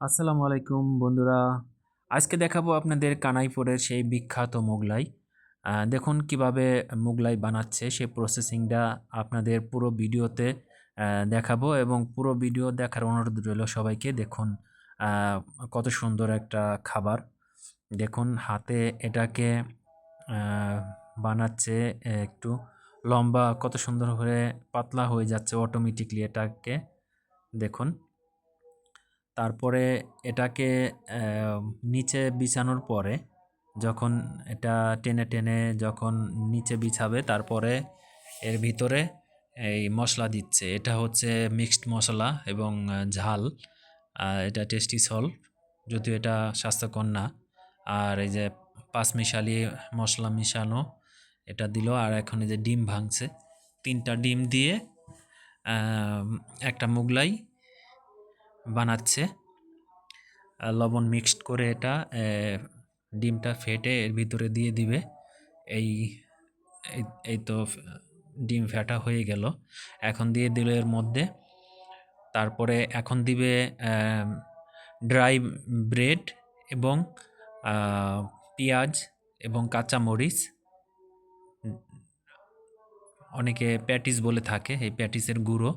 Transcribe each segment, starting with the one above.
আসসালামু আলাইকুম বন্ধুরা। আজকে দেখাবো আপনাদের কানাইপুরের সেই বিখ্যাত মোগলাই। দেখুন কীভাবে মোগলাই বানাচ্ছে, সেই প্রসেসিংটা আপনাদের পুরো ভিডিওতে দেখাবো এবং পুরো ভিডিও দেখার অনুরোধ রইল সবাইকে। দেখুন কত সুন্দর একটা খাবার। দেখুন, হাতে এটাকে বানাচ্ছে একটু লম্বা, কত সুন্দর করে পাতলা হয়ে যাচ্ছে অটোমেটিকলি এটাকে। দেখুন তারপরে এটাকে নিচে বিছানোর পরে যখন এটা টেনে টেনে যখন নিচে বিছাবে, তারপরে এর ভিতরে এই মশলা দিচ্ছে। এটা হচ্ছে মিক্সড মশলা এবং ঝাল। এটা টেস্টি সল যদিও এটা স্বাস্থ্যকর না। আর এই যে পাঁচমিশালি মশলা মিশানো, এটা দিল। আর এখন এই যে ডিম ভাঙছে। তিনটা ডিম দিয়ে একটা মুগলাই বানাচ্ছে। লবণ মিক্সড করে এটা ডিমটা ফেটে এর ভিতরে দিয়ে দিবে। এই, এই- তো ডিম ফেটা হয়ে গেল। এখন দিয়ে দিল এর মধ্যে। তারপরে এখন দিবে ড্রাই ব্রেড এবং পেঁয়াজ এবং কাঁচা মরিচ অনেকে প্যাটিস বলে থাকে, এই প্যাটিসের গুঁড়ো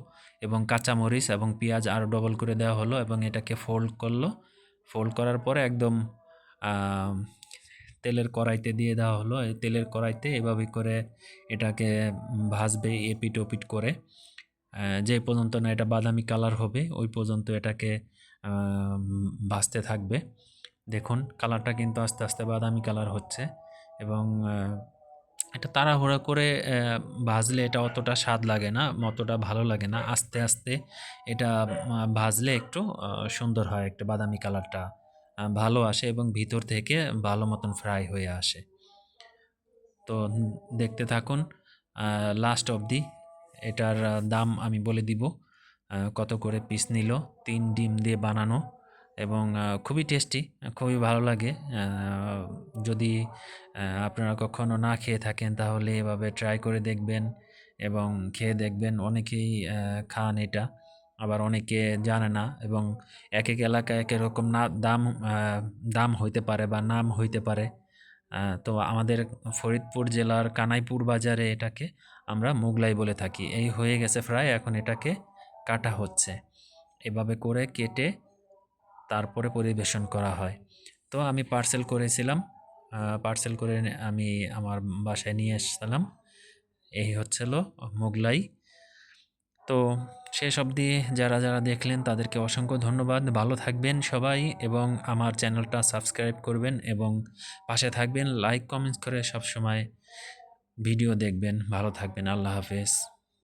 এবং কাঁচামরিচ এবং পেঁয়াজ আরও ডবল করে দেওয়া হলো এবং এটাকে ফোল্ড করল। ফোল্ড করার পরে একদম তেলের কড়াইতে দিয়ে দেওয়া হলো। এই তেলের কড়াইতে এভাবে করে এটাকে ভাজবে এপিট ওপিট করে। যে পর্যন্ত না এটা বাদামি কালার হবে, ওই পর্যন্ত এটাকে ভাজতে থাকবে। দেখুন কালারটা কিন্তু আস্তে আস্তে বাদামি কালার হচ্ছে এবং এটা তাড়াহুড়া করে ভাজলে এটা অতটা স্বাদ লাগে না, অতটা ভালো লাগে না। আস্তে আস্তে এটা ভাজলে একটু সুন্দর হয়, একটু বাদামি কালারটা ভালো আসে এবং ভিতর থেকে ভালো মতন ফ্রাই হয়ে আসে। তো দেখতে থাকুন লাস্ট অবধি এটার দাম আমি বলে দিব কত করে পিস নিল, তিন ডিম দিয়ে বানানো। এবং খুবই টেস্টি খুবই ভালো লাগে। যদি আপনারা কখনো না খেয়ে থাকেন তাহলে এভাবে ট্রাই করে দেখবেন এবং খেয়ে দেখবেন। অনেকেই খান এটা, আবার অনেকে জানে না এবং এক এক এলাকায় এক রকম না, দাম দাম হইতে পারে বা নাম হইতে পারে। তো আমাদের ফরিদপুর জেলার কানাইপুর বাজারে এটাকে আমরা মোগলাই বলে থাকি। এই হয়ে গেছে ফ্রাই এখন এটাকে কাটা হচ্ছে। এভাবে করে কেটে তারপরে পরিবেশন করা হয়। তো আমি পার্সেল করেছিলাম পার্সেল করে আমি আমার বাসায় নিয়ে এসেছিলাম এই হচ্ছিল মোগলাই। তো শেষ অবধি যারা যারা দেখলেন তাদেরকে অসংখ্য ধন্যবাদ। ভালো থাকবেন সবাই এবং আমার চ্যানেলটা সাবস্ক্রাইব করবেন এবং পাশে থাকবেন। লাইক কমেন্টস করে সব সময় ভিডিও দেখবেন। ভালো থাকবেন। আল্লাহ হাফেজ।